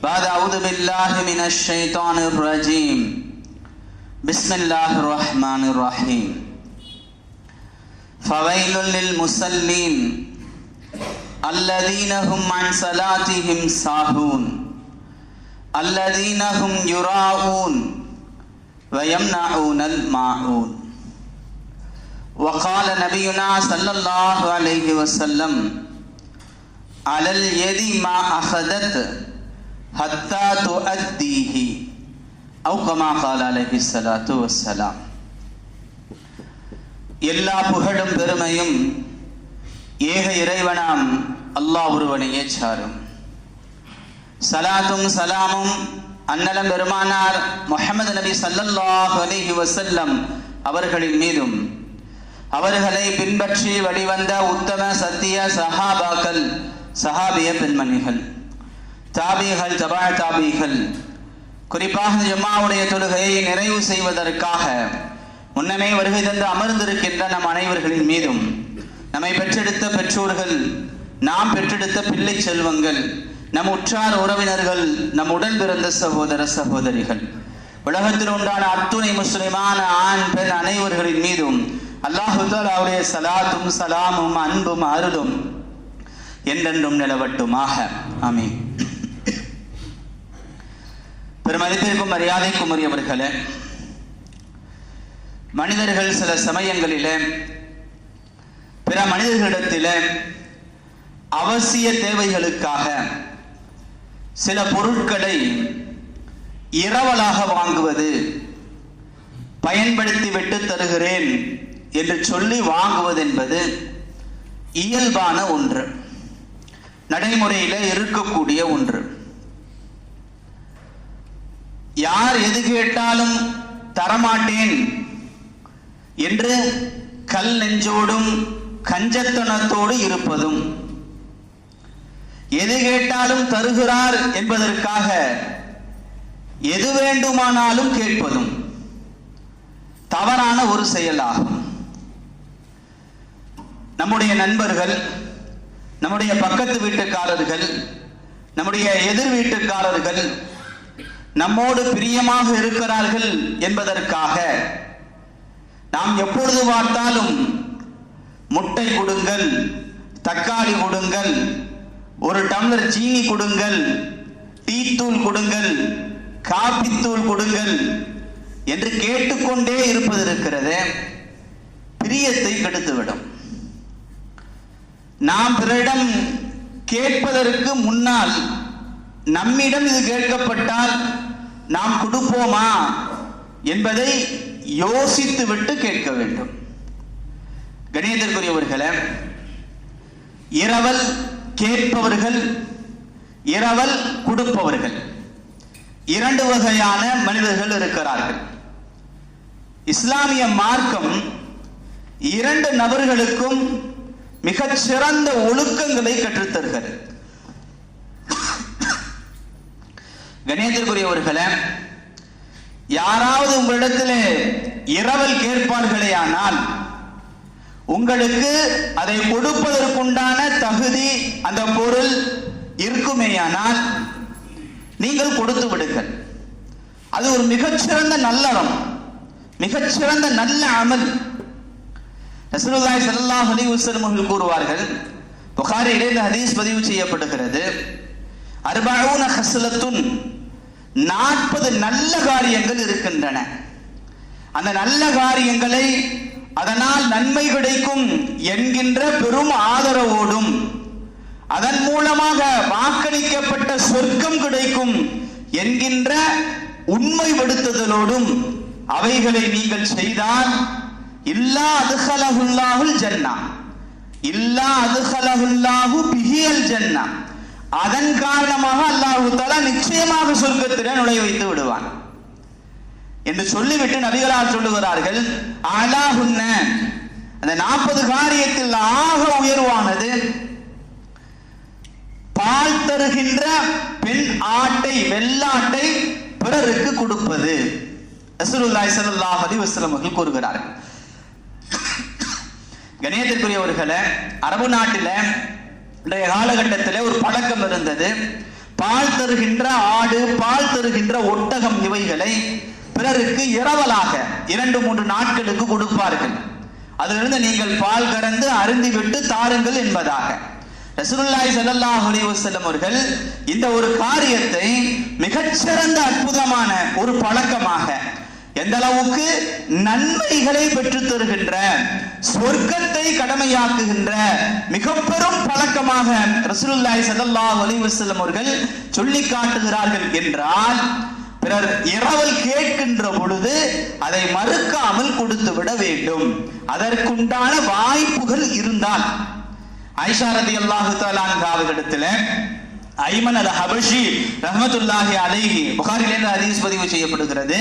بعد اعوذ باللہ من الشیطان الرجیم بسم اللہ الرحمن الرحیم فویل للمسلین الذین هم عن صلاتهم ساہون الذین هم یراؤون ویمنعون الماعون وقال نبینا صلی اللہ علیہ وسلم علی الیدی ما اخدت وقال نبینا صلی اللہ علیہ وسلم ஹத்தா து அத்தீஹி அவுகமா கால அலஹி சலாத்து எல்லா புகழும் பெருமையும் ஏக இறைவனாம் அல்லாஹ் ஒருவனையே சாரும் சலாத்தும் சலாமும் அன்னலம் பெருமானார் முகமது நபி சல்லல்லாஹ் அலிஹி வசல்லம் அவர்களின் மீதும் அவர்களை பின்பற்றி வழிவந்த உத்தம சத்திய சஹாபாக்கள் சஹாபிய பெண்மணிகள் தாபீகள் தபா தாபிகள். குறிப்பாக ஜம்மாவுடைய தொழுகையை நிறைவு செய்வதற்காக முன்னமே வருகை தந்து அமர்ந்திருக்கின்ற நம் அனைவர்களின் மீதும் நம்மை பெற்றெடுத்த பெற்றோர்கள் நாம் பெற்றெடுத்த பிள்ளை செல்வங்கள் நம் உற்றார் உறவினர்கள் நம் உடன் பிறந்த சகோதர சகோதரிகள் உலகத்தில் உண்டான அத்துணை முஸ்லிமான ஆண் பெண் அனைவர்களின் மீதும் அல்லாஹுதால் அவருடைய சலாத்தும் சலாமும் அன்பும் அருளும் என்றென்றும் நிலவட்டுமாக. ஆமீன். பெருமதிப்பிற்கும் மரியாதைக்கும் உரியவர்களே மனிதர்கள் சில சமயங்களிலே பிற மனிதர்களிடத்திலே அவசிய தேவைகளுக்காக சில பொருட்களை இரவலாக வாங்குவது பயன்படுத்தி விட்டு தருகிறேன் என்று சொல்லி வாங்குவது என்பது இயல்பான ஒன்று. நடைமுறையில இருக்கக்கூடிய ஒன்று. யார் எது கேட்டாலும் தரமாட்டேன் என்று கல் நெஞ்சோடும் கஞ்சத்தனத்தோடு இருப்பதும். எது கேட்டாலும் தருகிறார் என்பதற்காக எது வேண்டுமானாலும் கேட்பதும் தவறான ஒரு செயலாகும். நம்முடைய நண்பர்கள் நம்முடைய பக்கத்து வீட்டுக்காரர்கள் நம்முடைய எதிர் வீட்டுக்காரர்கள் நம்மோடு பிரியமாக இருக்கிறார்கள் என்பதற்காக நாம் எப்பொழுது பார்த்தாலும் முட்டை கொடுங்கள் தக்காளி கொடுங்கள் ஒரு டம்ளர் சீனி கொடுங்கள் டீத்தூள் கொடுங்கள் காபித்தூள் கொடுங்கள் என்று கேட்டுக்கொண்டே இருப்பது இருக்கிறது. பிரியத்தை கெடுத்துவிடும். நாம் பிறரிடம் கேட்பதற்கு முன்னால் நம்மிடம் இது கேட்கப்பட்டால் நாம் கொடுப்போமா என்பதை யோசித்து விட்டு கேட்க வேண்டும். கணியத்திற்குரியவர்களே இரவல் கேட்பவர்கள் இரவல் கொடுப்பவர்கள். இரண்டு வகையான மனிதர்கள் இருக்கிறார்கள். இஸ்லாமிய மார்க்கம் இரண்டு நபர்களுக்கும் மிகச் சிறந்த ஒழுக்கங்களை கற்றுத்தருகிறது. கணேசருக்குரியவர்களே யாராவது உங்களிடத்தில் இரவல் கேட்பார்களே ஆனால் உங்களுக்கு அதை கொடுப்பதற்குண்டான தகுதி அந்த பொருள் இருக்குமேயானால் நீங்கள் கொடுத்து விடுங்கள். அது ஒரு மிகச்சிறந்த நல்லறம் மிகச்சிறந்த நல்ல அமல். ரசூலுல்லாஹி ஸல்லல்லாஹு அலைஹி வஸல்லம் அவர்கள் கூறுவார்கள் புகாரியிலே இந்த ஹதீஸ் பதிவு செய்யப்படுகிறது அர்பாவுன ஹஸ்லத்துன் நாற்பது நல்ல காரியங்கள் இருக்கின்றன. அந்த நல்ல காரியங்களை அதனால் நன்மை கிடைக்கும் என்கின்ற பெரும் ஆதரவோடும் அதன் மூலமாக வாக்களிக்கப்பட்ட சொர்க்கம் கிடைக்கும் என்கின்ற உண்மைப்படுத்துதலோடும் அவைகளை நீங்கள் செய்தால் இல்லா அதுஹலஹுல்லாஹுல் ஜன்னா இல்லா அதுஹலஹுல்லாஹு பிஹியல் ஜன்னா. அதன் காரணமாக அல்லாஹு தஆலா நிச்சயமாக சொர்க்கத்திலே நுழைய வைத்து விடுவான். என்று சொல்லிவிட்டு நபிகளார் சொல்லுகிறார்கள் அலாஹுன்ன அந்த நாற்பது காரியத்தில் ஆக உயர்வானது பால் தருகின்ற பெண் ஆட்டை வெள்ளாட்டை பிறருக்கு கொடுப்பது. ரசூலுல்லாஹி ஸல்லல்லாஹு அலைஹி வஸல்லம் அவர்கள் கூறுகிறார்கள். கணியத்திற்குரியவர்களே அரபு நாட்டில இன்றைய காலகட்டத்திலே ஒரு பழக்கம் இருந்தது. பால் தருகின்ற ஆடு பால் தருகின்ற ஒட்டகம் இவைகளை பிறருக்கு இரவலாக இரண்டு மூன்று நாட்களுக்கு கொடுப்பார்கள். அதிலிருந்து நீங்கள் பால் கறந்து அருந்திவிட்டு தாருங்கள் என்பதாக. ரசூலுல்லாஹி ஸல்லல்லாஹு அலைஹி வஸல்லம் அவர்கள் இந்த ஒரு காரியத்தை மிகச்சிறந்த அற்புதமான ஒரு பழக்கமாக எந்த அளவுக்கு நன்மைகளை பெற்று தருகின்ற சொர்க்கத்தை கடமையாக்குகின்ற மிக பெரும் பழக்கமாக ரசூலுல்லாஹி ஸல்லல்லாஹு அலைஹி அவர்கள் சொல்லி காட்டுகிறார்கள் என்றால் பிறர் இரவல் கேட்கின்ற பொழுது அதை மறுக்காமல் கொடுத்து விட வேண்டும். அதற்குண்டான வாய்ப்புகள் இருந்தால். ஐஷாரதி அல்லாஹு அல்லாஹு அவர்களிடத்தில் ஐமன் அல் ஹபஷி ரஹமத்துல்லாஹி அலைஹி. புகாரிலிருந்து ஹதீஸ் பதிவு செய்யப்படுகிறது.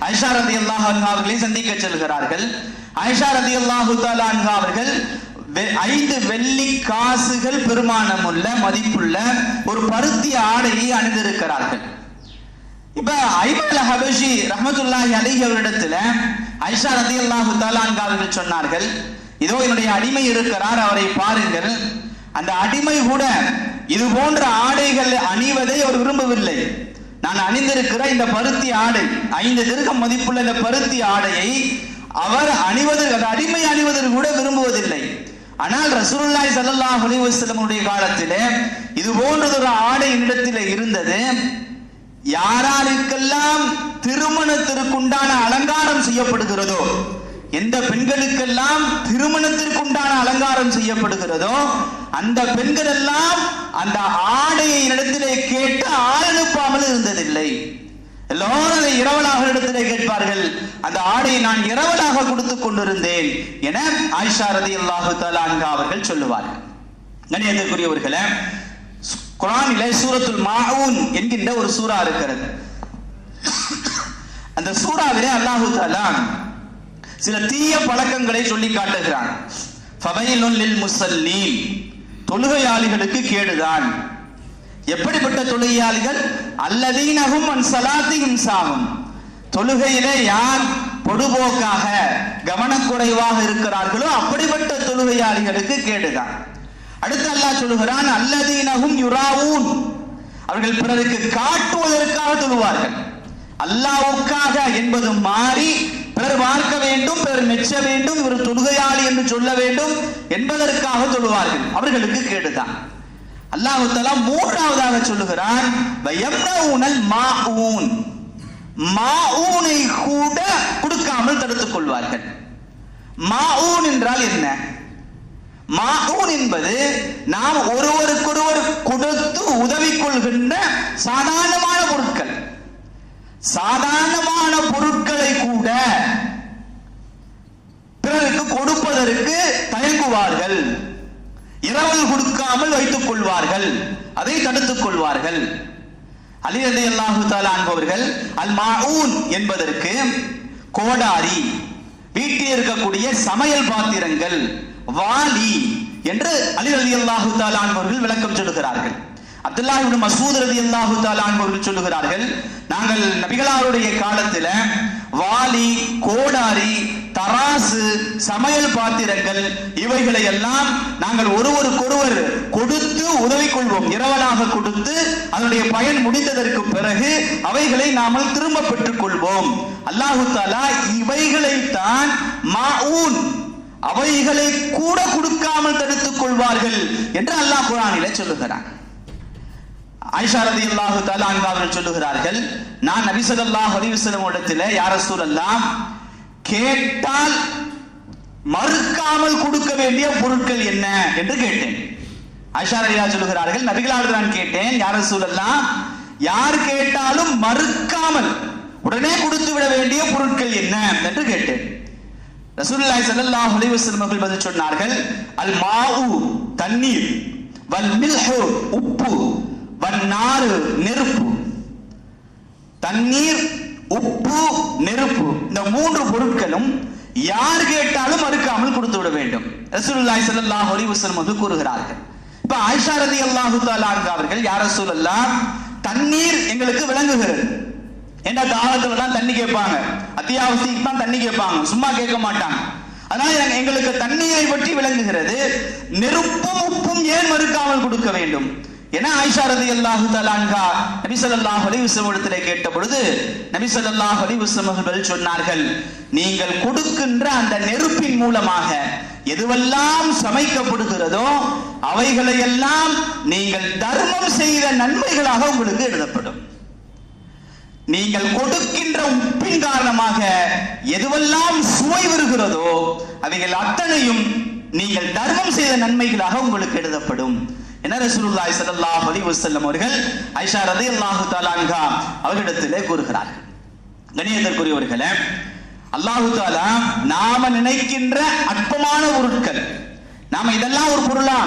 ஐஷா ரதி அல்லாஹ் அவர்களை சந்திக்க செல்கிறார்கள். ஐஷா ரதி அல்லாஹு அவர்கள் வெ- ஐந்து வெள்ளி காசுகள் பெருமானமுள்ள மதிப்புள்ள ஒரு பருத்தி ஆடையை அணிந்திருக்கிறார்கள். இப்ப ஐமன் ஹபஷி ரஹமத்துல்லாஹி அலைஹி அவரிடத்துல ஐஷா ரதி அல்லாஹு அன்ஹா அவர்கள் சொன்னார்கள் இதோ என்னுடைய அடிமை இருக்கிறார் அவரை பாருங்கள். அந்த அடிமை கூட இது போன்ற ஆடைகள் அணிவதை அவர் விரும்பவில்லை. நான் அணிந்திருக்கிற இந்த பருத்தி ஆடை ஐந்து திருக்கம் மதிப்புள்ள இந்த பருத்தி ஆடையை அவர் அணிவதற்கு அந்த அடிமை அணிவதற்கு கூட விரும்புவதில்லை. ஆனால் ரசூலுல்லாஹி ஸல்லல்லாஹு அலைஹி காலத்திலே இது போன்றதொரு ஆடை இடத்திலே இருந்தது. யாராருக்கெல்லாம் திருமணத்திற்குண்டான அலங்காரம் செய்யப்படுகிறதோ எந்த பெண்களுக்கெல்லாம் திருமணத்திற்குண்டான அலங்காரம் செய்யப்படுகிறதோ அந்த பெண்கள் எல்லாம் அந்த ஆடையை இடத்திலே கேட்டு ஆள் அனுப்பாமல் இருந்ததில்லை. எல்லோரும் அதை இரவலாக இடத்திலே கேட்பார்கள் அந்த ஆடையை நான் இரவலாக கொடுத்துக் கொண்டிருந்தேன் என ஆயிஷா ரதி அல்லாஹு அவர்கள் சொல்லுவார்கள். கணியத்துக்குரியவர்களே குரானிலே சூரத்துல் மாவுன் என்கின்ற ஒரு சூரா இருக்கிறது. அந்த சூறாவிலே அல்லாஹு தாலா சில தீய பழக்கங்களை சொல்லி காட்டுகிறான். ஃபவைலுன் லில் தொழுகையாளிகளுக்கு கேடுதான். எப்படிப்பட்ட தொழுகையாளிகள்? அல்லதீனகும் அன் ஸலாத்திஹிம் சாகும். தொழுகையிலே யார் பொடுபோக்காக கவனக்குறைவாக இருக்கிறார்களோ அப்படிப்பட்ட தொழுகையாளிகளுக்கு கேடுதான். அடுத்து அல்லாஹ் சொல்லுகிறான் அல்லதீனகும் யுராவூன். அவர்கள் பிறருக்கு காட்டுவதற்காக தொழுவார்கள். அல்லாவுக்காக என்பது மாறி பிறர் பார்க்க வேண்டும் பிறர் மெச்ச வேண்டும் இவர் தொழுகையாளி என்று சொல்ல வேண்டும் என்பதற்காக தொழுவார்கள் அவர்களுக்கு கேடுதான். அல்லாஹுத்தலா மூன்றாவதாக சொல்லுகிறான் மாஊனை. கூட கொடுக்காமல் தடுத்துக் கொள்வார்கள். மாஊன் என்றால் என்ன? மாஊன் என்பது நாம் ஒருவருக்கொருவர் கொடுத்து உதவி கொள்கின்ற சாதாரணமான பொருட்கள். சாதாரணமான பொருட்களை கூட பிறருக்கு கொடுப்பதற்கு தயங்குவார்கள். இரவல் கொடுக்காமல் வைத்துக் கொள்வார்கள். அதை தடுத்துக் கொள்வார்கள். அலி அலி அல்லாஹு தாலா என்பவர்கள் அல் மாஊன் என்பதற்கு கோடாரி வீட்டில் இருக்கக்கூடிய சமையல் பாத்திரங்கள் வாலி என்று அலி அலி அல்லாஹு தாலா என்பவர்கள் விளக்கம் சொல்லுகிறார்கள். அப்துல்லா இப்னு மசூத் ரதி அல்லாஹு தாலான் சொல்லுகிறார்கள் நாங்கள் நபிகளாருடைய காலத்துல வாலி கோடாரி தராசு சமையல் பாத்திரங்கள் இவைகளை எல்லாம் நாங்கள் ஒருவருக்கொருவர் கொடுத்து உதவி கொள்வோம் இரவலாக கொடுத்து அதனுடைய பயன் முடிந்ததற்கு பிறகு அவைகளை நாமல் திரும்ப பெற்றுக் கொள்வோம் அல்லாஹு தாலா இவைகளை தான் மாஊன் அவைகளை கூட கொடுக்காமல் தடுத்துக் கொள்வார்கள் என்று அல்லாஹ் குரானில சொல்லுகிறான். ஐஷாரதி அல்லாஹு தஆலா அவர்கள் சொல்லுகிறார்கள் நான் நபி ஸல்லல்லாஹு இடத்துல யார சூழல்லாம் கேட்டால் மறுக்காமல் கொடுக்க வேண்டிய பொருட்கள் என்ன என்று கேட்டேன். ஆயிஷா சொல்லுகிறார்கள் நபிகளார் நான் கேட்டேன் யார சூழல்லாம் யார் கேட்டாலும் மறுக்காமல் உடனே கொடுத்து விட வேண்டிய பொருட்கள் என்ன என்று கேட்டேன். ரசூல்லாய் ஸல்லல்லாஹு அலைஹி வஸல்லம் அவர்கள் பதில் சொன்னார்கள் அல் மாவு தண்ணீர் வல் மில்ஹு உப்பு வன்னாறு நெருப்பு. தண்ணீர் உப்பு நெருப்பு. இந்த மூன்று பொருட்களும் யார் கேட்டாலும் மறுக்காமல் கொடுத்து விட வேண்டும். ரசூலுல்லாஹி ஸல்லல்லாஹு அலைஹி வஸல்லம் வந்து கூறுகிறார்கள். இப்ப ஆயிஷா ரலியல்லாஹு தஆலா அவர்கள் யா ரசூலுல்லாஹ் தண்ணீர் எங்களுக்கு விளங்குகிறது. என்ன தாகத்துல தான் தண்ணி கேட்பாங்க? அத்தியாவசியத்துக்கு தான் தண்ணி கேட்பாங்க. சும்மா கேட்க மாட்டாங்க. அதனால எங்களுக்கு தண்ணீரை பற்றி விளங்குகிறது. நெருப்பும் உப்பும் ஏன் மறுக்காமல் கொடுக்க வேண்டும்? என ஆயிஷா ரதி அல்லாஹு தலான்கா நபி ஸல்லல்லாஹு இடத்திலே கேட்ட பொழுது நபி ஸல்லல்லாஹு அவர்கள் சொன்னார்கள் நீங்கள் கொடுக்கின்ற அந்த நெருப்பின் மூலமாக எதுவெல்லாம் சமைக்கப்படுகிறதோ அவைகளையெல்லாம் நீங்கள் தர்மம் செய்த நன்மைகளாக உங்களுக்கு எழுதப்படும். நீங்கள் கொடுக்கின்ற உப்பின் காரணமாக எதுவெல்லாம் சுவை வருகிறதோ அவைகள் அத்தனையும் நீங்கள் தர்மம் செய்த நன்மைகளாக உங்களுக்கு எழுதப்படும். என ரசூலுல்லாஹி ஸல்லல்லாஹு அலைஹி வஸல்லம் அவர்கள்? ஐஷா ரலியல்லாஹு தஆலா அன்ஹா அவர்களிடத்திலே கூறுகிறார்கள். கணியத்திற்குரியவர்களே அல்லாஹு தாலா நாம நினைக்கின்ற அற்பமான பொருட்கள் நாம இதெல்லாம் ஒரு பொருளா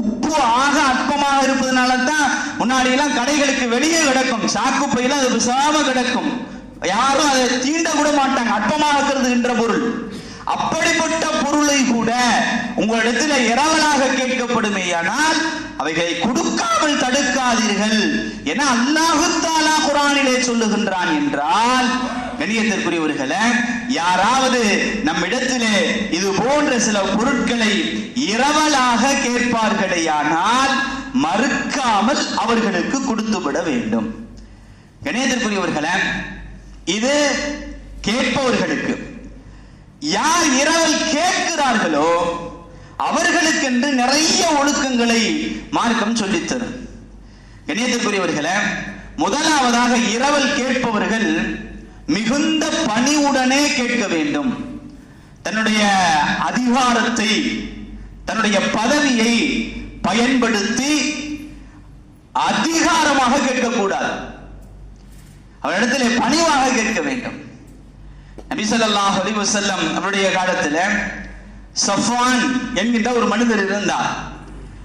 உப்பு ஆக அற்பமாக இருப்பதனால தான் முன்னாடி எல்லாம் கடைகளுக்கு வெளியே கிடக்கும் சாக்கு பையில அது விசாம கிடக்கும். யாரும் அதை தீண்ட கூட மாட்டாங்க அற்பமாக என்ற பொருள். அப்படிப்பட்ட பொருளை கூட உங்களிடத்தில் இரவலாக கேட்கப்படுமேயானால் அவைகளை கொடுக்காமல் தடுக்காதீர்கள் என அல்லாஹு தாலா குரானிலே சொல்லுகின்றான் என்றால் கணியத்திற்குரியவர்களே யாராவது நம்மிடத்திலே இது போன்ற சில பொருட்களை இரவலாக கேட்பார்களேயானால் மறுக்காமல் அவர்களுக்கு கொடுத்து விட வேண்டும். கணியத்திற்குரியவர்களே இது கேட்பவர்களுக்கு யார் இரவல் கேட்கிறார்களோ அவர்களுக்கென்று நிறைய ஒழுக்கங்களை மார்க்கம் சொல்லித் தரும் கணியத்திற்குரியவர்களே முதலாவதாக இரவல் கேட்பவர்கள் மிகுந்த பணிவுடனே கேட்க வேண்டும். தன்னுடைய அதிகாரத்தை தன்னுடைய பதவியை பயன்படுத்தி அதிகாரமாக கேட்கக்கூடாது. அவரிடத்திலே பணிவாக கேட்க வேண்டும். நபிசல்லாஹ் அலி வசல்லம் அவருடைய காலத்துல சஃபான் என்கின்ற ஒரு மனிதர் இருந்தார்.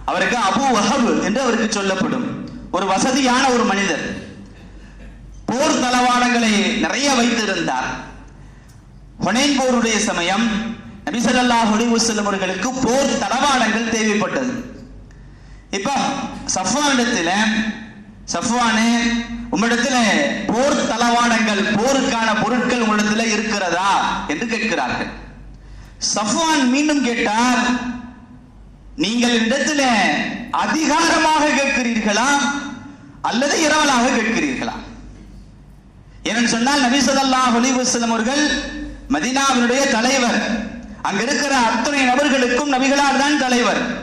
அவருக்கு அபு வஹப் என்று அவருக்கு சொல்லப்படும். ஒரு வசதியான ஒரு மனிதர். போர் தளவாடங்களை நிறைய வைத்திருந்தார். ஹுனைன் போருடைய சமயம் நபிசல்லாஹ் அலி வசல்லம் அவர்களுக்கு போர் தளவாடங்கள் தேவைப்பட்டது. இப்ப சஃப்வானிடத்துல சஃப்வானே உம்மிடத்துல போர் தளவாடங்கள் போருக்கான பொருட்கள் உங்களிடத்துல இருக்கிறதா என்று கேட்கிறார்கள். சஃப்வான் மீண்டும் கேட்டார் நீங்கள் இடத்துல அதிகாரமாக கேட்கிறீர்களா அல்லது இரவலாக கேட்கிறீர்களா? ஏன்னு சொன்னால் நபி ஹொலிவசலம் அவர்கள் மதினாவினுடைய தலைவர். அங்க இருக்கிற அத்தனை நபர்களுக்கும் நபிகளார் தான் தலைவர்.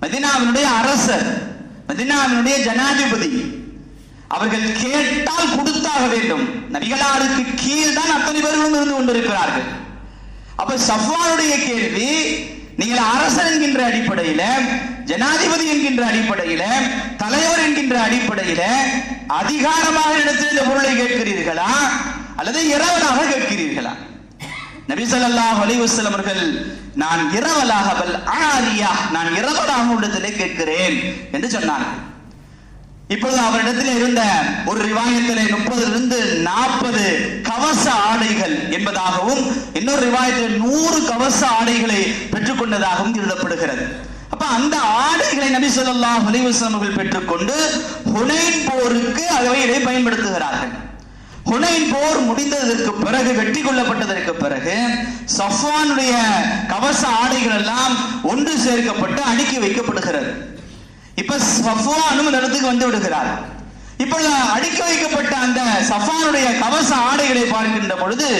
மதினாவினுடைய அரசர். மதினாவினுடைய ஜனாதிபதி. அவர்கள் கேட்டால் கொடுத்தாக வேண்டும். நபிகளாருக்கு கீழ் தான் அத்தனை பேர்களும் இருந்து கொண்டிருக்கிறார்கள். அப்ப சஃப்வானுடைய கேள்வி நீங்கள் அரசர் என்கின்ற அடிப்படையில ஜனாதிபதி என்கின்ற அடிப்படையில தலைவர் என்கின்ற அடிப்படையில அதிகாரமாக இடத்தில் இந்த பொருளை கேட்கிறீர்களா? அல்லது இரவலாக கேட்கிறீர்களா? நபிசல்லாஹ் அலிவசலம் அவர்கள் நான் இரவலாக பல் ஆரியா நான் இரவலாக உள்ளதிலே கேட்கிறேன் என்று சொன்னார்கள். இப்பொழுது அவரிடத்தில் இருந்த ஒரு ரிவாயத்திலே முப்பதிலிருந்து நாற்பது கவச ஆடைகள் என்பதாகவும் இன்னொரு ரிவாயத்தில் நூறு கவச ஆடைகளை பெற்றுக்கொண்டதாகவும் எழுதப்படுகிறது. அப்ப அந்த ஆடைகளை நபி சொல்லா ஹலிவசம் அவர்கள் பெற்றுக்கொண்டு ஹுனைன் போருக்கு அவைகளை பயன்படுத்துகிறார்கள். ஹுனைன் போர் முடிந்ததற்கு பிறகு வெற்றி கொள்ளப்பட்டதற்கு பிறகு சஃப்வானுடைய கவச ஆடைகள் எல்லாம் ஒன்று சேர்க்கப்பட்டு அடுக்கி வைக்கப்படுகிறது. இப்ப சஃப்வானும் இந்த இடத்துக்கு வந்து விடுகிறார். இப்பொழுது அடுக்கி வைக்கப்பட்ட அந்த சஃபானுடைய கவச ஆடைகளை பார்க்கின்ற பொழுது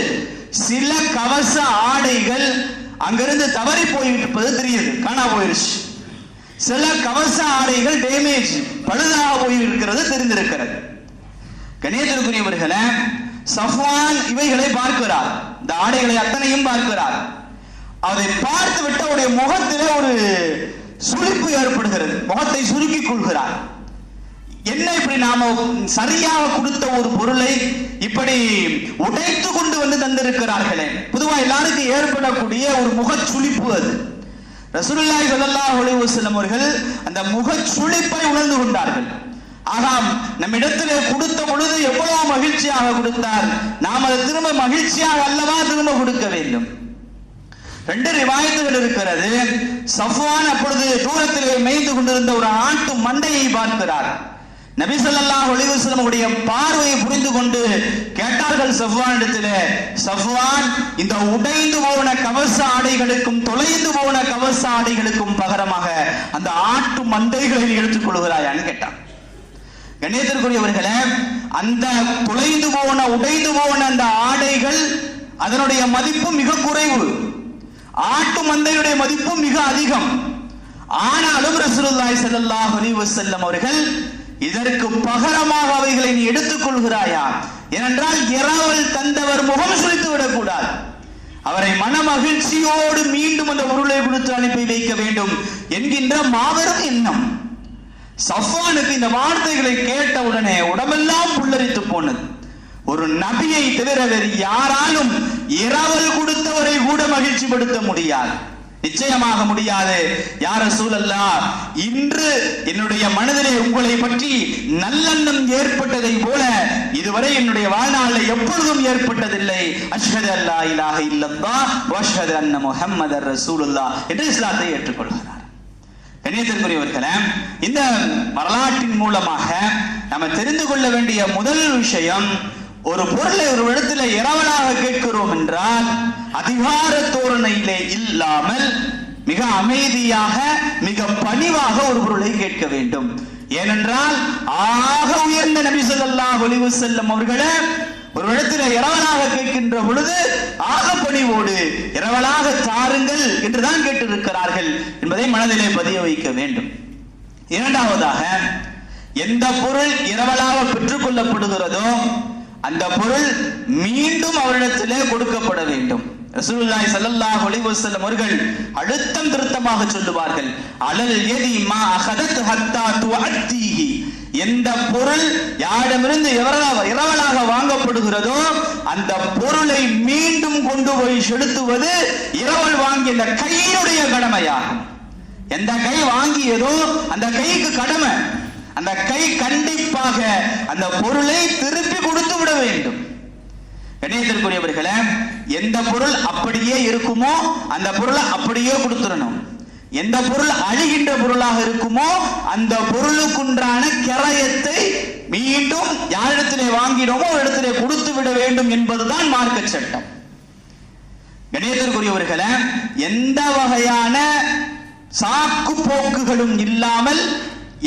சில கவச ஆடைகள் அங்கிருந்து தவறி போயிருப்பது தெரியுது. காணா போயிருச்சு. சில கவச ஆடைகள் டேமேஜ் பழுதாக போயிருக்கிறது தெரிந்திருக்கிறது. கணேசருக்குரியவர்களே சஃப்வான் இவைகளை பார்க்கிறார். இந்த ஆடைகளை அத்தனையும் பார்க்கிறார். அதை பார்த்து விட்டு அவருடைய முகத்திலே ஒரு சுளிப்பு ஏற்படுகிறது. முகத்தை சுருக்கிக் கொள்கிறார். என்ன இப்படி நாம சரியாக கொடுத்த ஒரு பொருளை இப்படி உடைத்து கொண்டு வந்து தந்திருக்கிறார்களே? பொதுவா எல்லாருக்கும் ஏற்படக்கூடிய ஒரு முகச்சுளிப்பு அது. ரசூலுல்லாஹி ஸல்லல்லாஹு அலைஹி வஸல்லம் அவர்கள் அந்த முகச்சுளிப்பை உணர்ந்து கொண்டார்கள். ஆகாம் நம்மிடத்திலே கொடுத்த பொழுது எவ்வளவு மகிழ்ச்சியாக கொடுத்தார். நாம் அதை திரும்ப மகிழ்ச்சியாக அல்லவா திரும்ப கொடுக்க வேண்டும். ரெண்டு ரிவாயத்துகள் இருக்கிறது. சஃப்வான் அப்பொழுது தூரத்திலே மேய்ந்து கொண்டிருந்த ஒரு ஆட்டு மண்டையை பார்க்கிறார். நபிசல்லா ஸல்லல்லாஹு பார்வையை புரிந்து கொண்டு கேட்டார்கள் சஃப்வான் இடத்திலே சஃப்வான் இந்த உடைந்து போன கவச ஆடைகளுக்கும் தொலைந்து போன கவச ஆடைகளுக்கும் பகரமாக அந்த ஆட்டு மண்டைகளை எடுத்துக் கொள்கிறாயான்னு கேட்டான். கணேசருக்குரியவர்களே அந்த துளைந்து போன உடைந்து போன அந்த ஆடைகள் அதனுடைய மதிப்பு மிக குறைவு. ஆட்டு மந்தையுடைய மதிப்பு மிக அதிகம். ஆனாலும் ரசூலுல்லாஹி ஸல்லல்லாஹு அலைஹி வஸல்லம் அவர்கள் இதற்கு பகரமாக அவைகளை நீ எடுத்துக் கொள்கிறாயா? ஏனென்றால் இரவல் தந்தவர் முகம் சுழித்து விடக்கூடாது. அவரை மன மகிழ்ச்சியோடு மீண்டும் அந்த பொருளை கொடுத்து அனுப்பி வைக்க வேண்டும் என்கின்ற மாபெரும் எண்ணம். சஃபானுக்கு இந்த வார்த்தைகளை கேட்ட உடனே உடம்பெல்லாம் புல்லரித்து போனது. ஒரு நபியை தவிர வேறு யாராலும் இரவல் கொடுத்தவரை கூட மகிழ்ச்சிப்படுத்த முடியாது. நிச்சயமாக முடியாது. யார சூழல்லா இன்று என்னுடைய மனதிலே உங்களை பற்றி நல்லெண்ணம் ஏற்பட்டதை போல இதுவரை என்னுடைய வாழ்நாளில் எப்பொழுதும் ஏற்பட்டதில்லை. அஷ்ஹது அல்லா இலாக இல்லல்லா வஷ்ஹது அன்ன முஹம்மதர் ரசூலுல்லா என்று இஸ்லாத்தை ஏற்றுக்கொள்கிறார். கணியத்திற்குரியவர்களே இந்த வரலாற்றின் மூலமாக நம்ம தெரிந்து கொள்ள வேண்டிய முதல் விஷயம் ஒரு பொருளை ஒரு இடத்துல இரவலாக கேட்கிறோம் என்றால் அதிகார தோரணையிலே இல்லாமல் மிக அமைதியாக மிக பணிவாக ஒரு பொருளை கேட்க வேண்டும். ஏனென்றால் ஆக உயர்ந்த நபி ஸல்லல்லாஹு செல்லும் வஸல்லம் அவர்களே ஒரு இடத்துல இரவலாக கேட்கின்ற பொழுது ஆக பணிவோடு இரவலாக சாருங்கள் என்றுதான் கேட்டிருக்கிறார்கள் என்பதை மனதிலே பதிய வைக்க வேண்டும். இரண்டாவதாக எந்த பொருள் இரவலாக பெற்றுக் கொள்ளப்படுகிறதோ அந்த பொருள் மீண்டும் அவரிடத்திலே கொடுக்கப்பட வேண்டும். ரசூலுல்லாஹி ஸல்லல்லாஹு அலைஹி வஸல்லம் அவர்கள் அழுத்தம் திருத்தமாக சொல்லுவார்கள் அலல் யதி மா அகதத் ஹத்தா துஅத்தீஹி. எந்த பொருள் யாரிடமிருந்து இரவலாக இரவலாக வாங்கப்படுகிறதோ அந்த பொருளை மீண்டும் கொண்டு போய் செலுத்துவது இரவல் வாங்கிய அந்த கையினுடைய கடமையாகும். எந்த கை வாங்கியதோ அந்த கைக்கு கடமை. அந்த கை கண்டிப்பாக அந்த பொருளை திருப்பி கொடுத்து விட வேண்டும். கணியத்திற்குரியவர்களே எந்த பொருள் அப்படியே இருக்குமோ அந்த பொருளை அப்படியே கொடுத்துடணும். எந்த பொருள் அழிகின்ற பொருளாக இருக்குமோ அந்த பொருளுக்குன்றான கிரயத்தை மீண்டும் யாரிடத்திலே வாங்கினோமோ இடத்திலே கொடுத்து விட வேண்டும் என்பதுதான் மார்க்க சட்டம். கணியத்திற்குரியவர்களே எந்த வகையான சாக்கு போக்குகளும் இல்லாமல்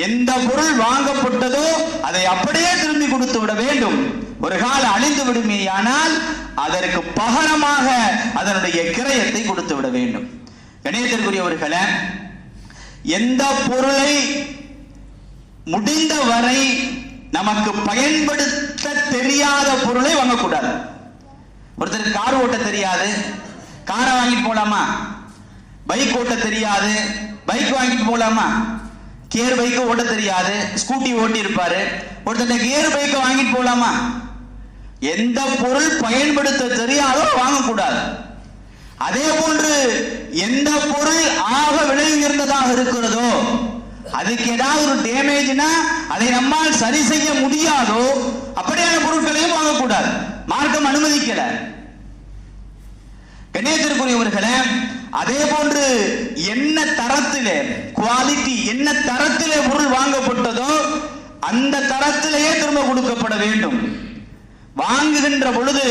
எந்த பொருள் வாங்கப்பட்டதோ அதை அப்படியே திரும்பி கொடுத்து விட வேண்டும். ஒரு கால அழிந்து விடுமேயானால் அதற்கு பகரமாக அதனுடைய கிரயத்தை கொடுத்து விட வேண்டும். இணையத்திற்குரியவர்களே எந்த பொருளை முடிந்த வரை நமக்கு பயன்படுத்த தெரியாத பொருளை வாங்கக்கூடாது. ஒருத்தருக்கு கார் ஓட்ட தெரியாது காரை வாங்கிட்டு போலாமா? பைக் ஓட்ட தெரியாது பைக் வாங்கிட்டு போலாமா? கியர் பைக்கு ஓட்ட தெரியாது ஸ்கூட்டி ஓட்டி இருப்பாரு ஒருத்தர் கியர் பைக்கை வாங்கிட்டு போலாமா? எந்த பொருள் பயன்படுத்த தெரியாதோ வாங்கக்கூடாது. அதே போன்று எந்த பொருள் ஆக விலை உயர்ந்ததாக இருக்கிறதோ அதுக்கு ஏதாவது ஒரு டேமேஜ்னா அதை நம்மால் சரி செய்ய முடியாதோ அப்படியான பொருட்களையும் வாங்கக்கூடாது. மார்க்கம் அனுமதிக்கல. கணேசருக்குரியவர்களே அதே போன்று என்ன தரத்திலே குவாலிட்டி என்ன தரத்திலே பொருள் வாங்கப்பட்டதோ அந்த தரத்திலேயே திரும்ப கொடுக்கப்பட வேண்டும். வாங்குகின்ற பொழுது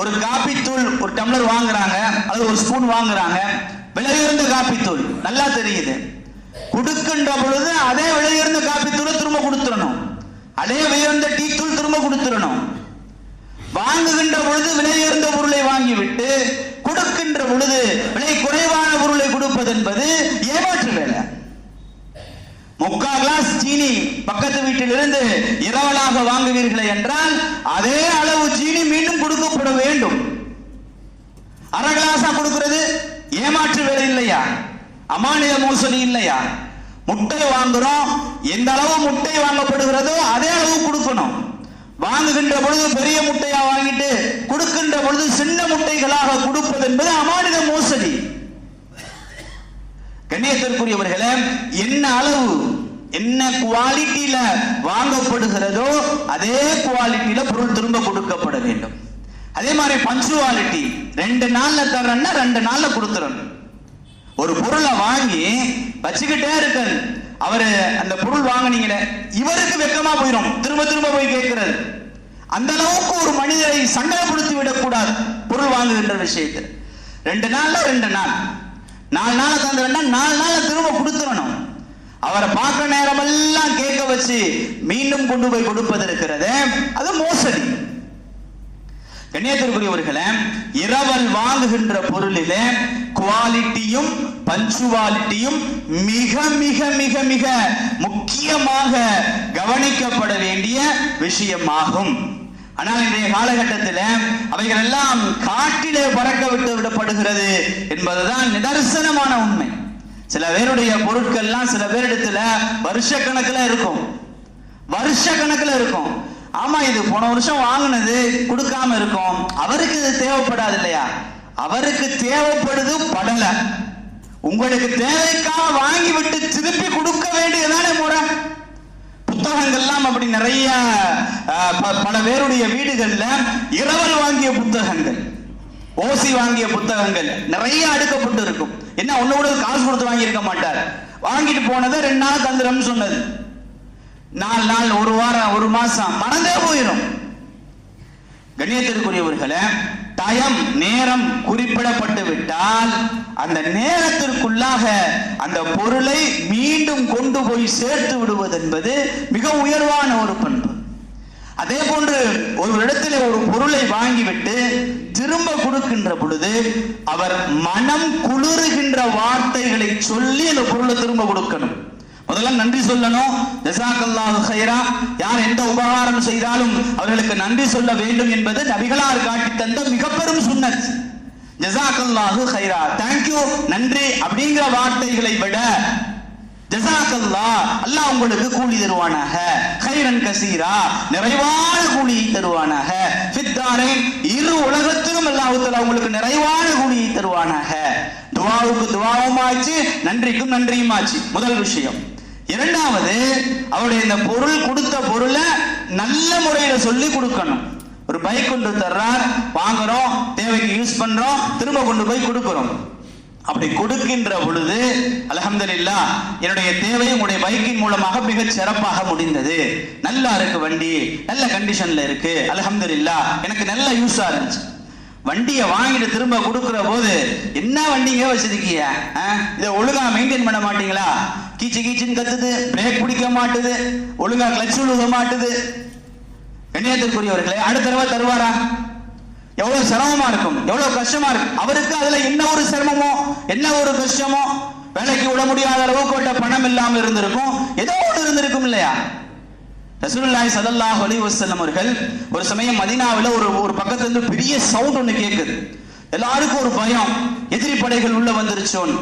ஒரு காப்பித்தூள் ஒரு டம்ளர் வாங்குறாங்க அது ஒரு ஸ்பூன் வாங்குறாங்க விலை காப்பித்தூள் நல்லா தெரியுது. கொடுக்கின்ற பொழுது அதே விலை காப்பித்தூளை திரும்ப கொடுத்துடணும். அதே உயர்ந்த டீ தூள் திரும்ப கொடுத்துடணும். வாங்குகின்ற பொழுது விலை பொருளை வாங்கிவிட்டு கொடுக்கின்ற பொழுது விலை குறைவான பொருளை கொடுப்பது என்பது ஏமாற்று வேலை. முக்கா கிளாஸ் சீனி பக்கத்து வீட்டிலிருந்து இரவலாக வாங்குவீர்களே என்றால் அதே அளவு சீனி மீண்டும் கொடுக்கப்பட வேண்டும். அரை கிளாஸா கொடுக்கிறது? ஏமாற்று வேலை இல்லையா? அமானிய மோசடி இல்லையா? முட்டை வாங்குறோம். எந்த அளவு முட்டை வாங்கப்படுகிறதோ அதே அளவு கொடுக்கணும். வாங்குகின்ற பொழுது பெரிய முட்டையா வாங்கிட்டு கொடுக்கின்ற பொழுது சின்ன முட்டைகளாக கொடுப்பது என்பது அமானித மோசடி. கண்ணியத்திற்குரியவர்களே என்ன அளவு என்ன குவாலிட்டியில வாங்கப்படுகிறதோ அதே குவாலிட்டியில பொருள் திரும்ப கொடுக்கப்பட வேண்டும். அதே மாதிரி பஞ்சுவாலிட்டி ரெண்டு நாள்ல தரேன்னா ரெண்டு நாள்ல கொடுத்துறணும். ஒரு பொருளை வாங்கி வச்சுக்கிட்டே இருக்கன் அவரு அந்த பொருள் வாங்கினீங்க இவருக்கு வெக்கமா போயிடும் திரும்ப திரும்ப போய் கேட்கிறது. அந்த அளவுக்கு ஒரு மனிதரை சங்கடப்படுத்தி விடக்கூடாது பொருள் வாங்குகின்ற விஷயத்தில். ரெண்டு நாள்ல ரெண்டு நாள். நாலு நாள் தந்துருந்தா நாலு நாளை திரும்ப கொடுத்துடணும். அவரை பார்க்குற நேரமெல்லாம் கேட்க வச்சு மீண்டும் கொண்டு போய் கொடுப்பது இருக்கிறது அது மோசடி. கண்ணியத்திற்குரியவர்களே இரவல் வாங்குகின்ற பொருளிலே குவாலிட்டியும் பஞ்சுவாலிட்டியும் மிக மிக மிக மிக முக்கியமாக கவனிக்கப்பட வேண்டிய விஷயமாகும். ஆனால் இன்றைய காலகட்டத்தில் அவைகள் எல்லாம் காட்டிலே பறக்க விட்டு விடப்படுகிறது என்பதுதான் நிதர்சனமான உண்மை. சில பேருடைய பொருட்கள்லாம் சில பேரிடத்துல வருஷ கணக்குல இருக்கும். வருஷ கணக்குல இருக்கும். ஆமா இது போன வருஷம் வாங்கினது கொடுக்காம இருக்கும். அவருக்கு இது தேவைப்படாது இல்லையா? அவருக்கு தேவைப்படுது படல. உங்களுக்கு தேவைக்காக வாங்கி விட்டு திருப்பி கொடுக்க வேண்டியதானே முறை. புத்தகங்கள்லாம் அப்படி நிறைய பல பேருடைய வீடுகள்ல இரவல் வாங்கிய புத்தகங்கள் ஓசி வாங்கிய புத்தகங்கள் நிறைய அடுக்கப்பட்டு இருக்கும். என்ன ஒண்ணு கூட காசு கொடுத்து வாங்கியிருக்க மாட்டார். வாங்கிட்டு போனது ரெண்டு நாள் தந்துடும் சொன்னது. நாலு நாள் ஒரு வாரம் ஒரு மாசம் மறந்தே போயிடும் கண்ணியத்திற்குரியவர்களே டயம் நேரம் குறிப்பிடப்பட்டு விட்டால் அந்த நேரத்திற்குள்ளாக அந்த பொருளை மீண்டும் கொண்டு போய் சேர்த்து விடுவது என்பது மிக உயர்வான ஒரு பண்பு. அதே போன்று ஒரு இடத்துல ஒரு பொருளை வாங்கிவிட்டு திரும்ப கொடுக்கின்ற பொழுது அவர் மனம் குளிர்கின்ற வார்த்தைகளை சொல்லி அந்த பொருளை திரும்ப கொடுக்கணும். முதல்ல நன்றி சொல்லணும். ஜசாக்கல்லாஹு ஹைரா யார் எந்த உபகாரம் செய்தாலும் அவர்களுக்கு நன்றி சொல்ல வேண்டும் என்பது நபிகளார் காட்டி தந்த மிக பெரும் சுன்னத் ஜசாக்கல்லாஹு ஹைரா தேங்க்யூ நன்றி அப்படிங்கிற வார்த்தைகளை விட ஜசாக்கல்லா அல்லாஹ் உங்களுக்கு கூலி தருவானாக. ஹைரன் கசீரா. நிறைவான கூலியை தருவானாக. ஃபித்தாரை இரு உலகத்திலும் அல்லாஹுத்தல உங்களுக்கு நிறைவான கூலியை தருவானாக. துவாவுக்கு துவாவும் ஆச்சு நன்றிக்கும் நன்றியும் ஆச்சு முதல் விஷயம். இரண்டாவது அவருடைய இந்த பொருள் கொடுத்த பொருளை நல்ல முறையில சொல்லி கொடுக்கணும். ஒரு பைக் கொண்டு தர்றார் வாங்குறோம் தேவைக்கு யூஸ் பண்றோம் திரும்ப கொண்டு போய் கொடுக்குறோம். அப்படி கொடுக்கின்ற பொழுது அல்ஹம்துலில்லாஹ் என்னுடைய தேவை உங்களுடைய பைக்கின் மூலமாக மிகச் சிறப்பாக முடிந்தது. நல்லா இருக்கு வண்டி நல்ல கண்டிஷன்ல இருக்கு அல்ஹம்துலில்லாஹ் எனக்கு நல்ல யூஸா இருந்துச்சு. வண்டியை வாங்கிட்டு திரும்ப கொடுக்குற போது என்ன வண்டிங்க வச்சிருக்கீங்க ஆ? இதை ஒழுங்கா மெயின்டைன் பண்ண மாட்டீங்களா? கீச்சு கீச்சுன்னு கத்துது பிரேக் பிடிக்க மாட்டுது ஒழுங்கா கிளச் விழுக மாட்டுது. இணையத்திற்குரியவர்களே அடுத்த தடவை தருவாரா? எவ்வளவு சிரமமா இருக்கும் எவ்வளவு கஷ்டமா இருக்கும். அவருக்கு அதுல என்ன ஒரு சிரமமோ என்ன ஒரு கஷ்டமோ வேலைக்கு விட முடியாத அளவுக்கு கொண்ட பணம் இல்லாம இருந்திருக்கும். ஏதோ ஒன்று இருந்திருக்கும் இல்லையா? ரசூலுல்லாஹி சதல்லாஹ் அலைஹி வசல்லம் அவர்கள் ஒரு சமயம் மதினாவில் ஒரு ஒரு பக்கத்துல இருந்து பெரிய சவுண்ட் ஒன்று கேட்குது எல்லாருக்கும் ஒரு பயம் எதிரி படைகள் உள்ள வந்துருச்சோன்னு.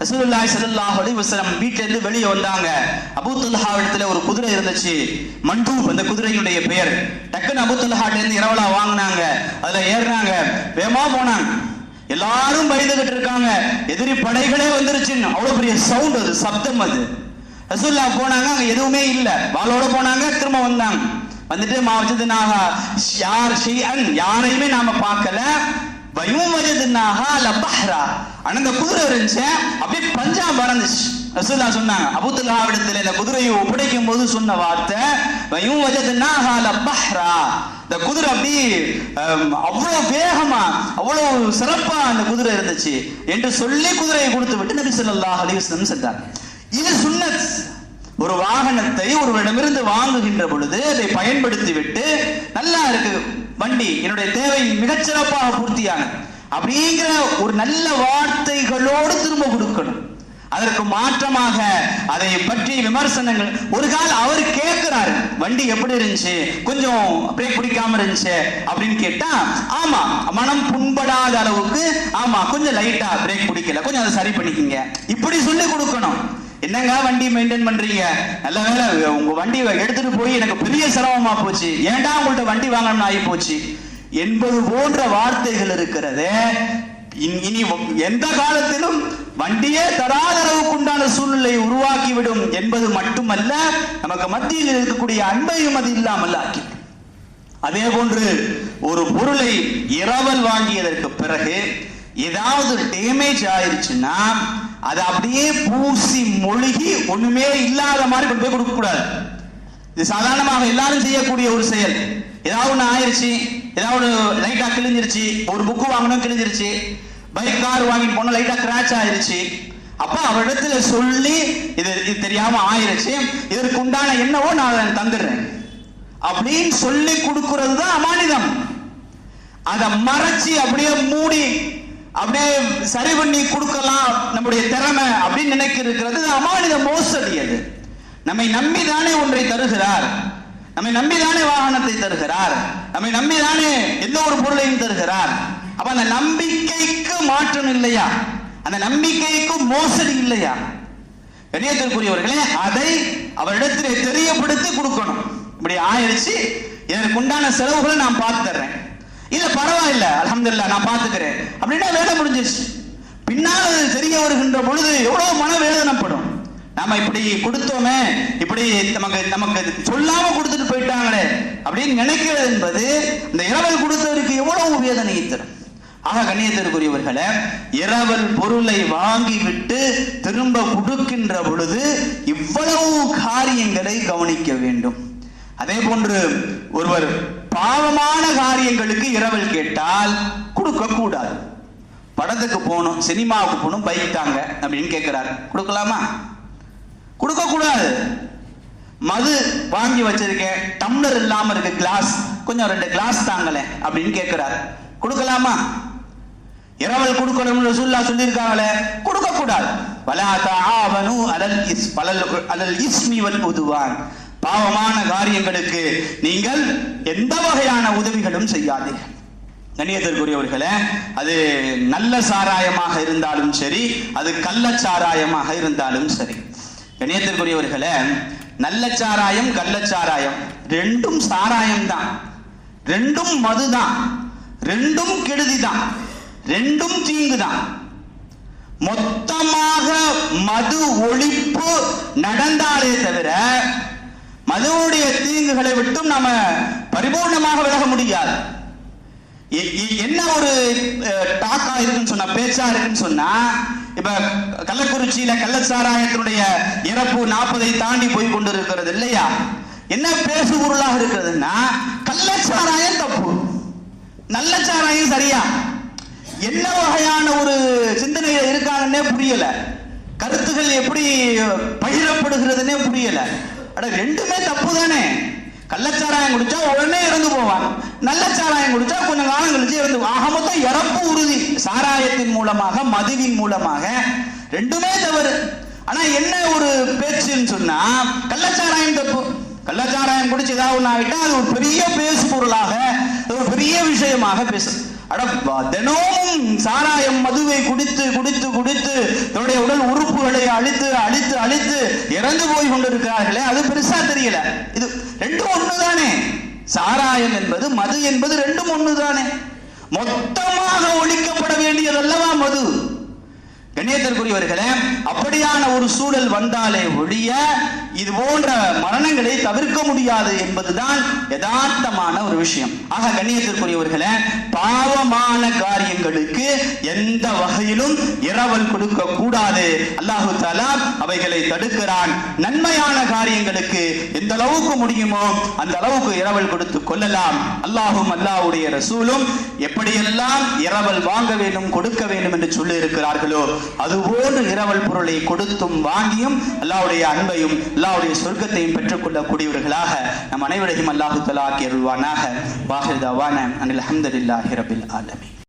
ரசூலுல்லாய் சல்லாஹ் அலைஹி வஸல்லம் இருந்து வெளியே வந்தாங்க. அபூ இடத்துல ஒரு குதிரை இருந்துச்சு. மண்டூப் அந்த குதிரையினுடைய பெயர். டக்குன்னு அபூ இருந்து இரவலா வாங்கினாங்க. அதுல ஏறினாங்க. வேமா போனாங்க. எல்லாரும் பயந்துகிட்டு இருக்காங்க. எதிரி படைகளே வந்துருச்சுன்னு. அவ்வளவு பெரிய சவுண்ட் அது சப்தம் அது. ரசூல்லா போனாங்க அங்க எதுவுமே இல்ல. வாளோட போனாங்க திரும்ப வந்தாங்க. வந்துட்டு மா யார் யாரையுமே நாம பார்க்கல. வயும் வஜதுனாக லபஹ்ரா ஆனா இந்த குதிரை இருந்துச்சு அப்படியே பஞ்சா பறந்துச்சு ரசூல்லா சொன்னாங்க அபூத்துல்லா இடத்துல இந்த குதிரையை ஒப்படைக்கும் போது சொன்ன வார்த்தை வயும் வஜதுனாக லபஹ்ரா இந்த குதிரை அப்படி அவ்வளவு வேகமா அவ்வளவு சிறப்பா அந்த குதிரை இருந்துச்சு என்று சொல்லி குதிரையை கொடுத்து விட்டு நபி ஸல்லல்லாஹு அலைஹி வஸல்லம் சென்றார். இது சுன்னத். ஒரு வாகனத்தை ஒருவரிடமிருந்து வாங்குகின்ற பொழுது அதை பயன்படுத்தி விட்டு நல்லா இருக்கு வண்டி என்னுடைய தேவை மிகச்சிறப்பாக பூர்த்தியான அப்படிங்கிற ஒரு நல்ல வார்த்தைகளோடு திரும்ப கொடுக்கணும். அதற்கு மாற்றமாக அதை பற்றி விமர்சனங்கள். ஒரு கால் அவர் கேட்கிறாரு வண்டி எப்படி இருந்துச்சு? கொஞ்சம் பிரேக் பிடிக்காம இருந்துச்சு? அப்படின்னு கேட்டா ஆமா மனம் புண்படாத அளவுக்கு ஆமா கொஞ்சம் லைட்டா பிரேக் பிடிக்கல. கொஞ்சம் அதை சரி பண்ணிக்கங்க. இப்படி சொல்லி கொடுக்கணும். என்னங்க வண்டி மெயின்டைன் பண்றீங்க? நல்ல வேலை உங்க வண்டி எடுத்துட்டு போய் எனக்கு பெரிய சிரமமா போச்சு. ஏன்டா உங்கள்ட்ட வண்டி வாங்கணும்னு ஆகி போச்சு என்பது போன்ற வார்த்தைகள் இருக்கிறது. இனி எந்த காலத்திலும் வண்டியே தராத அளவுக்கு சூழ்நிலையை உருவாக்கிவிடும் என்பது மட்டுமல்ல நமக்கு மத்தியில் இருக்கக்கூடிய அன்பையும் அது இல்லாமல் ஆக்கி அதே போன்று ஒரு பொருளை இரவல் வாங்கியதற்கு பிறகு ஏதாவது டேமேஜ் ஆயிருச்சுன்னா அதை அப்படியே பூசி மொழிகி ஒண்ணுமே இல்லாத மாதிரி கொண்டு போய் கொடுக்க கூடாது இது சாதாரணமாக எல்லாரும் செய்யக்கூடிய ஒரு செயல். ஏதாவது ஒன்று ஆயிருச்சு ஏதாவது லைட்டா கிழிஞ்சிருச்சு ஒரு புக்கு வாங்கணும் கிழிஞ்சிருச்சு பைக் கார் வாங்கிட்டு போனா லைட்டா கிராச் ஆயிருச்சு. அப்ப அவரிடத்துல சொல்லி இது இது தெரியாம ஆயிருச்சு. இதற்கு உண்டான என்னவோ நான் தந்துடுறேன். அப்படின்னு சொல்லி கொடுக்கறது தான் அமானிதம். அதை மறைச்சு அப்படியே மூடி அப்படியே சரி பண்ணி கொடுக்கலாம் நம்முடைய திறமை அப்படின்னு நினைக்கிறது அமானித மோசடி அது. நம்மை நம்பிதானே ஒன்றை தருகிறார். நம்மை நம்பிதானே வாகனத்தை தருகிறார்? நம்மை நம்பிதானே எந்த ஒரு பொருளையும் தருகிறார்? அப்ப அந்த நம்பிக்கைக்கு மாற்றம் இல்லையா? அந்த நம்பிக்கைக்கு மோசடி இல்லையா? கணியத்திற்குரியவர்களே அதை அவரிடத்திலே தெரியப்படுத்தி கொடுக்கணும். இப்படி ஆயிடுச்சு. எனக்கு உண்டான செலவுகளை நான் பார்த்து தர்றேன் இல்ல பரவாயில்ல அல்ஹம்துலில்லாஹ் நான் பார்த்துக்கிறேன். அப்படின்னா வேலை முடிஞ்சிருச்சு. பின்னால் தெரிய வருகின்ற பொழுது எவ்வளவு மன வேதனைப்படும். நாம இப்படி கொடுத்தோமே இப்படி நமக்கு நமக்கு சொல்லாம கொடுத்துட்டு போயிட்டாங்களே அப்படின்னு நினைக்கிறது என்பது இந்த இரவல் கொடுத்தவருக்கு எவ்வளவு வேதனையை தரும். ஆக கண்ணியத்திற்குரியவர்களே இரவல் பொருளை வாங்கிவிட்டு திரும்ப கொடுக்கின்ற பொழுது இவ்வளவு காரியங்களை கவனிக்க வேண்டும். அதே போன்று ஒருவர் பாவமான காரியங்களுக்கு இரவல் கேட்டால் கொடுக்க கூடாது. படத்துக்கு போகணும் சினிமாவுக்கு போகணும் பைக் தாங்க அப்படின்னு கேட்கிறாரு. கொடுக்கலாமா? கொடுக்க கூடாது மது வாங்கி வச்சிருக்கேன். டம்ளர் இல்லாம இருக்கு கிளாஸ் கொஞ்சம் ரெண்டு கிளாஸ் தாங்களே அப்படின்னு கேட்கிறார். கொடுக்கலாமா? இரவல் கொடுக்கணும்னு சொல்லா சொல்லியிருக்காங்களே கொடுக்க கூடாது வலா அலல் இஸ் பலல் அலல் இஸ்மி வல் உதுவான். பாவமான காரியங்களுக்கு நீங்கள் எந்த வகையான உதவிகளும் செய்யாதீர்கள் கண்ணியத்திற்குரியவர்களே அது நல்ல சாராயமாக இருந்தாலும் சரி அது கள்ள சாராயமாக இருந்தாலும் சரி. கண்ணியத்திற்குரியவர்களே நல்ல சாராயம் கள்ளச்சாராயம் ரெண்டும் சாராயம் தான். ரெண்டும் மதுதான் ரெண்டும் கெடுதி தான். ரெண்டும் தீங்கு தான். மொத்தமாக மது ஒழிப்பு நடந்தாலே தவிர மதுவுடைய தீங்குகளை விட்டும் நாம பரிபூர்ணமாக விலக முடியாது. என்ன ஒரு டாக்கா இருக்குன்னு சொன்னா பேச்சா இருக்குன்னு சொன்னா இப்ப கள்ளக்குறிச்சியில கள்ளச்சாராயத்தினுடைய இறப்பு நாற்பதை தாண்டி போய் கொண்டிருக்கிறது இல்லையா? என்ன பேசு பொருளாக இருக்கிறதுன்னா கள்ளச்சாராயம் தப்பு. நல்ல சாராயம் சரியா? என்ன வகையான ஒரு சிந்தனையில இருக்காங்கன்னே புரியல. கருத்துகள் எப்படி பகிரப்படுகிறதுனே புரியல. அட ரெண்டுமே தப்பு தானே கள்ளச்சாராயம் குடிச்சா உடனே இறந்து போவான். நல்ல சாராயம் குடிச்சா கொஞ்சம் காலம் கழிச்சு இறந்து ஆக மொத்தம் இறப்பு உறுதி. சாராயத்தின் மூலமாக மதுவின் மூலமாக ரெண்டுமே தவறு. ஆனா என்ன ஒரு பேச்சுன்னு சொன்னா கள்ளச்சாராயம் தப்பு. கள்ளச்சாராயம் குடிச்சு ஏதாவது ஒன்று ஆகிட்டா அது ஒரு பெரிய பேசு பொருளாக ஒரு பெரிய விஷயமாக பேசு அட தினமும் சாராயம் மதுவை குடித்து குடித்து குடித்து தன்னுடைய உடல் உறுப்புகளை அழித்து அழித்து அழித்து இறந்து போய் கொண்டிருக்கிறார்களே அது பெருசா தெரியல. இது ரெண்டும் ஒண்ணுதானே? சாராயம் என்பது மது என்பது ரெண்டும் ஒண்ணுதானே? மொத்தமாக ஒழிக்கப்பட வேண்டியதல்லவா மது? கண்ணியத்திற்குரியவர்களே அப்படியான ஒரு சூழல் வந்தாலே ஒழிய இது போன்ற மரணங்களை தவிர்க்க முடியாது என்பதுதான் யதார்த்தமான ஒரு விஷயம். ஆக கண்ணியத்திற்குரியவர்களே பாவமான காரியங்களுக்கு எந்த வகையிலும் இரவல் கொடுக்க கூடாது. அல்லாஹு தாலா அவைகளை தடுக்கிறான். நன்மையான காரியங்களுக்கு எந்த அளவுக்கு முடியுமோ அந்த அளவுக்கு இரவல் கொடுத்து கொள்ளலாம். அல்லாஹும் அல்லாஹுடைய ரசூலும் எப்படியெல்லாம் இரவல் வாங்க வேண்டும் கொடுக்க வேண்டும் என்று சொல்லி இருக்கிறார்களோ அதுபோன்று இரவல் பொருளை கொடுத்தும் வாங்கியும் அல்லாஹ்வுடைய அன்பையும் அல்லாவுடைய சொர்க்கத்தையும் பெற்றுக்கொள்ளக்கூடியவர்களாக நம் அனைவரையும் அல்லாஹு தலா ஆக்கி அருள்வானாக. வாஹிர் அனில் அஹமதுல்லாஹி ரபில் ஆலமீன்.